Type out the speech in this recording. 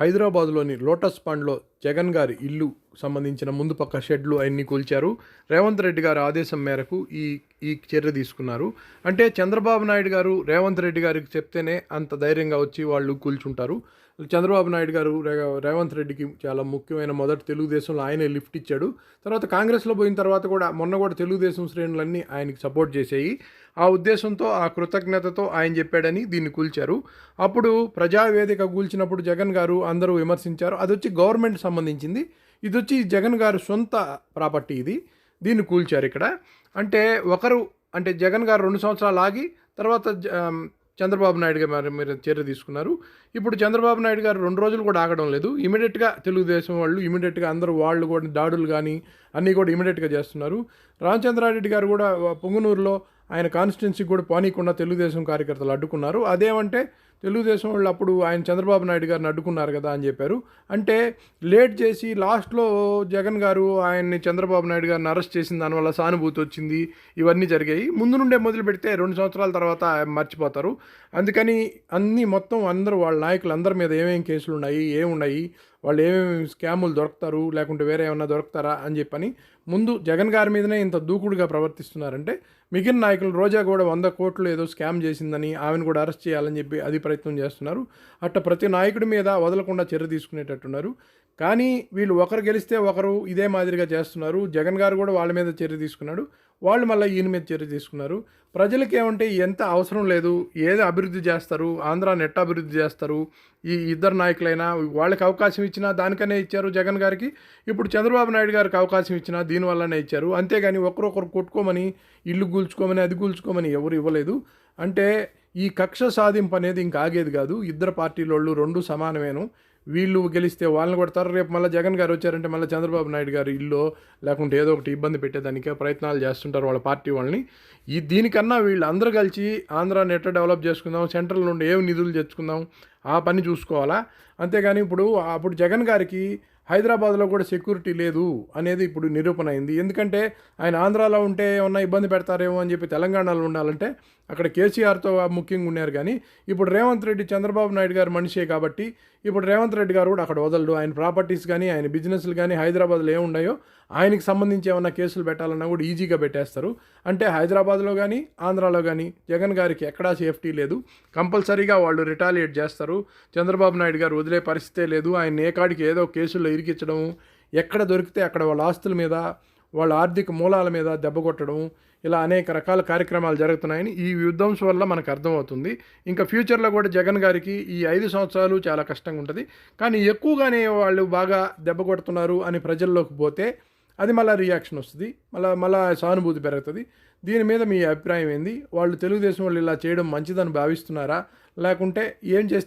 హైదరాబాద్లోని లోటస్ పాండ్లో జగన్ గారి ఇల్లు సంబంధించిన ముందు పక్క షెడ్లు అవన్నీ కూల్చారు. రేవంత్ రెడ్డి గారి ఆదేశం మేరకు ఈ ఈ చర్య తీసుకున్నారు. అంటే చంద్రబాబు నాయుడు గారు రేవంత్ రెడ్డి గారికి చెప్తేనే అంత ధైర్యంగా వచ్చి వాళ్ళు కూల్చుంటారు. చంద్రబాబు నాయుడు గారు రేవంత్ రెడ్డికి చాలా ముఖ్యమైన మొదటి తెలుగుదేశంలో ఆయనే లిఫ్ట్ ఇచ్చాడు. తర్వాత కాంగ్రెస్లో పోయిన తర్వాత కూడా మొన్న కూడా తెలుగుదేశం శ్రేణులన్నీ ఆయనకి సపోర్ట్ చేసాయి. ఆ ఉద్దేశంతో ఆ కృతజ్ఞతతో ఆయన చెప్పాడని దీన్ని కూల్చారు. అప్పుడు ప్రజావేదిక కూల్చినప్పుడు జగన్ గారు అందరూ విమర్శించారు. అది వచ్చి గవర్నమెంట్ సంబంధించింది. ఇది వచ్చి జగన్ గారు సొంత ప్రాపర్టీ ఇది. దీన్ని కూల్చారు ఇక్కడ. అంటే ఒకరు అంటే జగన్ గారు రెండు సంవత్సరాలు ఆగి తర్వాత జ- చంద్రబాబు నాయుడు గారు మీరు చర్య తీసుకున్నారు. ఇప్పుడు చంద్రబాబు నాయుడు గారు రెండు రోజులు కూడా ఆగడం లేదు. ఇమీడియట్గా తెలుగుదేశం వాళ్ళు ఇమీడియట్గా అందరూ వాళ్ళు కూడా దాడులు కానీ అన్నీ కూడా ఇమీడియట్గా చేస్తున్నారు. రామచంద్రారెడ్డి గారు కూడా పొంగునూరులో ఆయన కాన్స్టిట్యున్సీకి కూడా పోనీయకుండా తెలుగుదేశం కార్యకర్తలు అడ్డుకున్నారు. అదేమంటే తెలుగుదేశం వాళ్ళు అప్పుడు ఆయన చంద్రబాబు నాయుడు గారిని అడ్డుకున్నారు కదా అని చెప్పారు. అంటే లేట్ చేసి లాస్ట్లో జగన్ గారు ఆయన్ని చంద్రబాబు నాయుడు గారిని అరెస్ట్ చేసిన దానివల్ల సానుభూతి వచ్చింది. ఇవన్నీ జరిగాయి. ముందు నుండే మొదలు పెడితే రెండు సంవత్సరాల తర్వాత మర్చిపోతారు. అందుకని అన్నీ మొత్తం అందరూ వాళ్ళ నాయకులు అందరి మీద ఏమేమి కేసులు ఉన్నాయి ఏమున్నాయి వాళ్ళు ఏమేమి స్కాములు దొరుకుతారు లేకుంటే వేరే ఏమన్నా దొరుకుతారా అని చెప్పని ముందు జగన్ గారి మీదనే ఇంత దూకుడుగా ప్రవర్తిస్తున్నారంటే మిగిలిన నాయకులు రోజా కూడా వంద కోట్లు ఏదో స్కామ్ చేసిందని ఆమెను కూడా అరెస్ట్ చేయాలని చెప్పి అది ప్రయత్నం చేస్తున్నారు. అట్ట ప్రతి నాయకుడి మీద వదలకుండా చర్య తీసుకునేటట్టున్నారు. కానీ వీళ్ళు ఒకరు గెలిస్తే ఒకరు ఇదే మాదిరిగా చేస్తున్నారు. జగన్ గారు కూడా వాళ్ళ మీద చర్య తీసుకున్నాడు. వాళ్ళు మళ్ళీ ఈయన మీద చర్య తీసుకున్నారు. ప్రజలకి ఏమంటే ఎంత అవసరం లేదు. ఏది అభివృద్ధి చేస్తారు? ఆంధ్ర నెట్ అభివృద్ధి చేస్తారు. ఈ ఇద్దరు నాయకులైనా వాళ్ళకి అవకాశం ఇచ్చినా దానికనే ఇచ్చారు జగన్ గారికి. ఇప్పుడు చంద్రబాబు నాయుడు గారికి అవకాశం ఇచ్చినా దీనివల్లనే ఇచ్చారు. అంతేగాని ఒకరొకరు కొట్టుకోమని ఇల్లు కూల్చుకోమని అది కూల్చుకోమని ఎవరు ఇవ్వలేదు. అంటే ఈ కక్ష సాధింపు అనేది ఇంకా ఆగేది కాదు. ఇద్దరు పార్టీలోళ్ళు రెండు సమానమేను. వీళ్ళు గెలిస్తే వాళ్ళని కొడతారు. రేపు మళ్ళీ జగన్ గారు వచ్చారంటే మళ్ళీ చంద్రబాబు నాయుడు గారు ఇల్లు లేకుంటే ఏదో ఒకటి ఇబ్బంది పెట్టేదానికే ప్రయత్నాలు చేస్తుంటారు వాళ్ళ పార్టీ వాళ్ళని. ఈ దీనికన్నా వీళ్ళు అందరూ కలిసి ఆంధ్రాని ఎట్లా డెవలప్ చేసుకుందాం సెంట్రల్ నుండి ఏం నిధులు తెచ్చుకుందాం ఆ పని చూసుకోవాలా? అంతేగాని ఇప్పుడు అప్పుడు జగన్ గారికి హైదరాబాద్లో కూడా సెక్యూరిటీ లేదు అనేది ఇప్పుడు నిరూపణ అయింది. ఎందుకంటే ఆయన ఆంధ్రాలో ఉంటే ఏమన్నా ఇబ్బంది పెడతారేమో అని చెప్పి తెలంగాణలో ఉండాలంటే అక్కడ కేసీఆర్తో ముఖ్యంగా ఉన్నారు కానీ ఇప్పుడు రేవంత్ రెడ్డి చంద్రబాబు నాయుడు గారు మనిషే కాబట్టి ఇప్పుడు రేవంత్ రెడ్డి గారు కూడా అక్కడ వదలడు. ఆయన ప్రాపర్టీస్ కానీ ఆయన బిజినెస్లు కానీ హైదరాబాద్లో ఏమున్నాయో ఆయనకి సంబంధించి ఏమైనా కేసులు పెట్టాలన్నా కూడా ఈజీగా పెట్టేస్తారు. అంటే హైదరాబాద్లో కానీ ఆంధ్రాలో కానీ జగన్ గారికి ఎక్కడా సేఫ్టీ లేదు. కంపల్సరీగా వాళ్ళు రిటాలియేట్ చేస్తారు. చంద్రబాబు నాయుడు గారు వదిలే పరిస్థితే లేదు. ఆయన ఏ కాడికి ఏదో కేసుల్లో ఇరికించడం ఎక్కడ దొరికితే అక్కడ వాళ్ళ ఆస్తుల మీద వాళ్ళ ఆర్థిక మూలాల మీద దెబ్బ కొట్టడం ఇలా అనేక రకాల కార్యక్రమాలు జరుగుతున్నాయని ఈ యుద్ధంస్ వల్ల మనకు అర్థమవుతుంది. ఇంకా ఫ్యూచర్లో కూడా జగన్ గారికి ఈ ఐదు సంవత్సరాలు చాలా కష్టంగా ఉంటుంది. కానీ ఎక్కువగానే వాళ్ళు బాగా దెబ్బ కొడుతున్నారు అని ప్రజల్లోకి పోతే అది మళ్ళీ రియాక్షన్ వస్తుంది. మళ్ళీ మళ్ళీ సానుభూతి పెరుగుతుంది. దీని మీద మీ అభిప్రాయం ఏంది? వాళ్ళు తెలుగుదేశం వాళ్ళు ఇలా చేయడం మంచిదని భావిస్తున్నారా? లేకుంటే ఏం చేస్తే